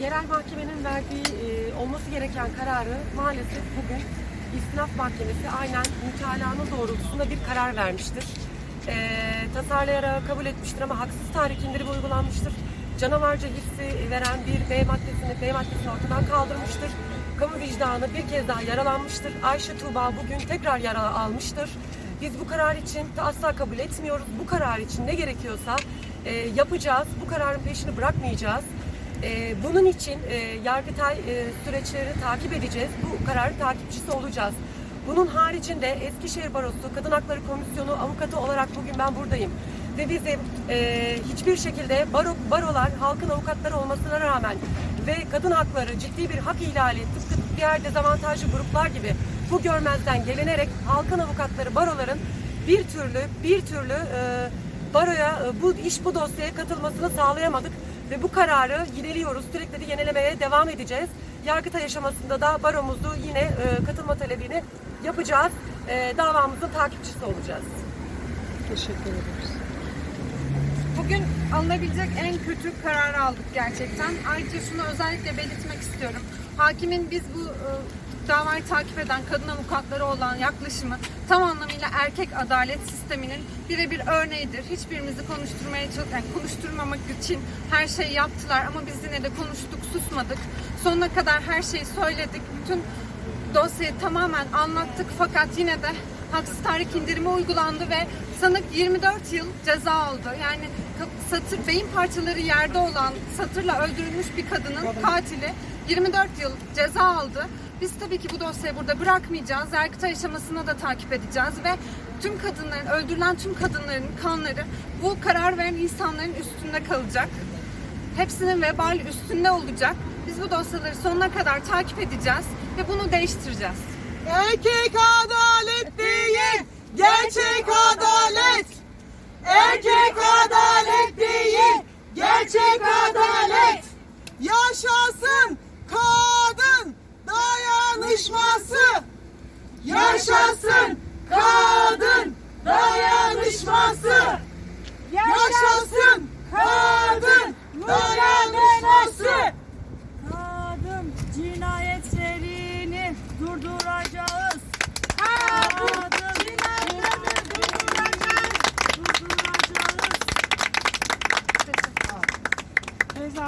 Yerel mahkemenin verdiği e, olması gereken kararı maalesef bugün İstinaf Mahkemesi aynen mütalanın doğrultusunda bir karar vermiştir. E, tasarlayarak kabul etmiştir ama haksız tahrik indirimi uygulanmıştır. Canavarca hissi veren bir B maddesini, B maddesini ortadan kaldırmıştır. Kamu vicdanı bir kez daha yaralanmıştır. Ayşe Tuğba bugün tekrar yara almıştır. Biz bu karar için asla kabul etmiyoruz. Bu karar için ne gerekiyorsa e, yapacağız. Bu kararın peşini bırakmayacağız. E, bunun için e, Yargıtay e, süreçlerini takip edeceğiz. Bu kararın takipçisi olacağız. Bunun haricinde Eskişehir Barosu Kadın Hakları Komisyonu avukatı olarak bugün ben buradayım. Ve bizim e, hiçbir şekilde baro, barolar halkın avukatları olmasına rağmen ve kadın hakları ciddi bir hak ihlali tıpkı diğer dezavantajlı gruplar gibi bu görmezden gelinerek halkın avukatları baroların bir türlü bir türlü e, baroya e, bu iş bu dosyaya katılmasını sağlayamadık ve bu kararı yineliyoruz. Sürekli de yenilemeye devam edeceğiz. Yargıtay aşamasında da baromuzu yine e, katılma talebini yapacağız. E, davamızın takipçisi olacağız. Teşekkür ederiz. Bugün alınabilecek en kötü kararı aldık gerçekten. Ayrıca şunu özellikle belirtmek istiyorum. Hakimin biz bu e, davayı takip eden kadın avukatları olan yaklaşımı tam anlamıyla erkek adalet sisteminin birebir örneğidir. Hiçbirimizi konuşturmaya yani konuşturmamak için her şeyi yaptılar ama biz yine de konuştuk, susmadık. Sonuna kadar her şeyi söyledik. Bütün dosyayı tamamen anlattık fakat yine de haksız tahrik indirimi uygulandı ve sanık 24 yıl ceza aldı. Yani satır beyin parçaları yerde olan satırla öldürülmüş bir kadının katili 24 yıl ceza aldı. Biz tabii ki bu dosyayı burada bırakmayacağız. Yargıtay aşamasına da takip edeceğiz ve tüm kadınların, öldürülen tüm kadınların kanları bu karar veren insanların üstünde kalacak. Hepsinin vebali üstünde olacak. Biz bu dosyaları sonuna kadar takip edeceğiz ve bunu değiştireceğiz. Erkek adalet değil, gerçek adalet. Erkek adalet değil, gerçek adalet. Yaşasın dayanışması. Yaşasın kadın dayanışması. Yaşasın kadın dayanışması. Kadın cinayetlerini durduracağız.